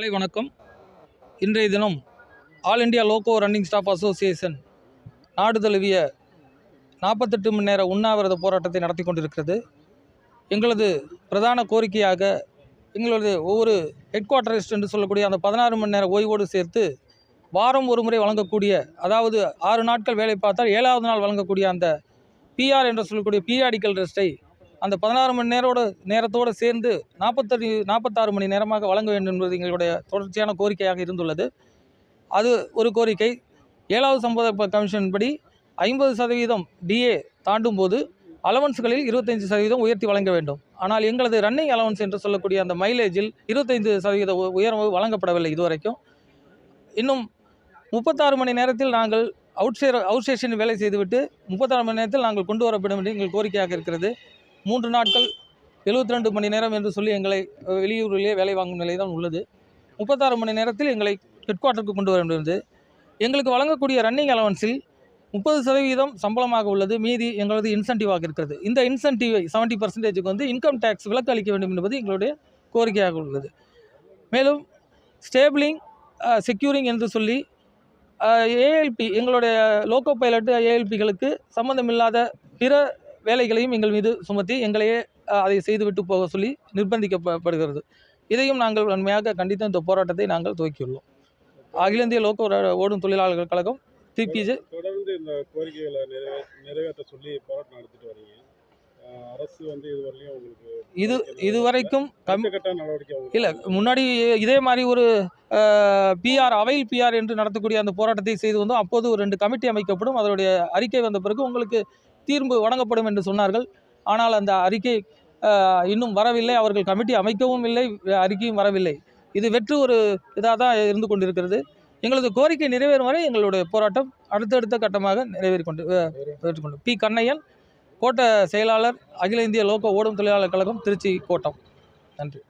காலை வணக்கம். இன்றைய தினம் all India loco running staff association நாடு தழுவிய நாற்பத்தெட்டு மணி நேர உண்ணாவிரத போராட்டத்தை நடத்தி கொண்டிருக்கிறது. எங்களது பிரதான கோரிக்கையாக எங்களது ஒவ்வொரு ஹெட் குவார்டரிஸ்ட் என்று சொல்லக்கூடிய அந்த பதினாறு மணி நேர ஓய்வோடு சேர்த்து வாரம் ஒரு முறை வழங்கக்கூடிய அதாவது ஆறு நாட்கள் வேலை பார்த்தால் ஏழாவது நாள் வழங்கக்கூடிய அந்த பிஆர் என்று சொல்லக்கூடிய பீரியாடிக்கல் ரெஸ்ட்டை அந்த பதினாறு மணி நேரோட நேரத்தோடு சேர்ந்து நாற்பத்தடி நாற்பத்தாறு மணி நேரமாக வழங்க வேண்டும் என்பது எங்களுடைய தொடர்ச்சியான கோரிக்கையாக இருந்துள்ளது. அது ஒரு கோரிக்கை. ஏழாவது சம்பத கமிஷன் படி ஐம்பது சதவீதம் டிஏ தாண்டும் போது அலவன்ஸ்களில் இருபத்தைந்து சதவீதம் உயர்த்தி வழங்க வேண்டும். ஆனால் எங்களது ரன்னிங் அலவன்ஸ் என்று சொல்லக்கூடிய அந்த மைலேஜில் இருபத்தைந்து சதவீத உயர்வு வழங்கப்படவில்லை இதுவரைக்கும். இன்னும் முப்பத்தாறு மணி நேரத்தில் நாங்கள் அவுட்சேர் அவுட் ஸ்டேஷன் வேலை செய்துவிட்டு முப்பத்தாறு மணி நேரத்தில் நாங்கள் கொண்டு வரப்படும் என்று எங்கள் கோரிக்கையாக இருக்கிறது. மூன்று நாட்கள் 72 ரெண்டு மணி நேரம் என்று சொல்லி எங்களை வெளியூரிலே வேலை வாங்கும் நிலை தான் உள்ளது. முப்பத்தாறு மணி நேரத்தில் எங்களை ஹெட் குவார்ட்டருக்கு கொண்டு வர வேண்டியது. எங்களுக்கு வழங்கக்கூடிய ரன்னிங் அலவன்ஸில் முப்பது சதவீதம் சம்பளமாக உள்ளது. மீதி எங்களது இன்சென்டிவாக இருக்கிறது. இந்த இன்சென்டிவை செவன்ட்டி பர்சன்டேஜுக்கு வந்து இன்கம் டேக்ஸ் விலக்கு அளிக்க வேண்டும் என்பது எங்களுடைய கோரிக்கையாக உள்ளது. மேலும் ஸ்டேபிளிங் செக்யூரிங் என்று சொல்லி ஏஎல்பி எங்களுடைய லோக்கோ பைலட்டு ஏஎல்பிகளுக்கு சம்மந்தமில்லாத பிற வேலைகளையும் எங்கள் மீது சுமத்தி எங்களையே அதை செய்துவிட்டு போக சொல்லி நிர்பந்திக்கப்படுகிறது. இதையும் நாங்கள் வன்மையாக கண்டித்து இந்த போராட்டத்தை நாங்கள் துவக்கியுள்ளோம். அகில இந்திய லோக்கோ ர- ஓடும் தொழிலாளர்கள் கழகம் டிபிஜே தொடர்ந்து இந்த கோரிக்கைகளை நிறைவே நிறைவேற்ற சொல்லி போராட்டம் நடத்திட்டு வரீங்க. அஹ் அரசு வந்து இதுவரையும் உங்களுக்கு இது இதுவரைக்கும் இல்லை முன்னாடி இதே மாதிரி ஒரு பிஆர் அவைல் பிஆர் என்று நடத்தக்கூடிய அந்த போராட்டத்தை செய்து வந்தோம். அப்போது ஒரு ரெண்டு கமிட்டி அமைக்கப்படும். அதனுடைய அறிக்கை வந்த பிறகு உங்களுக்கு தீர்வு வழங்கப்படும் என்று சொன்னார்கள். ஆனால் அந்த அறிக்கை இன்னும் வரவில்லை. அவர்கள் கமிட்டி அமைக்கவும் இல்லை அறிக்கையும் வரவில்லை. இது வெற்று ஒரு இதாக தான் இருந்து கொண்டிருக்கிறது. எங்களது கோரிக்கை நிறைவேறும் வரை எங்களுடைய போராட்டம் அடுத்தடுத்த கட்டமாக நிறைவேறி கொண்டு கொண்டு. பி. கண்ணையன் கோட்ட செயலாளர் அகில இந்திய லோக ஓடும் தொழிலாளர் கழகம் திருச்சி கோட்டம். நன்றி.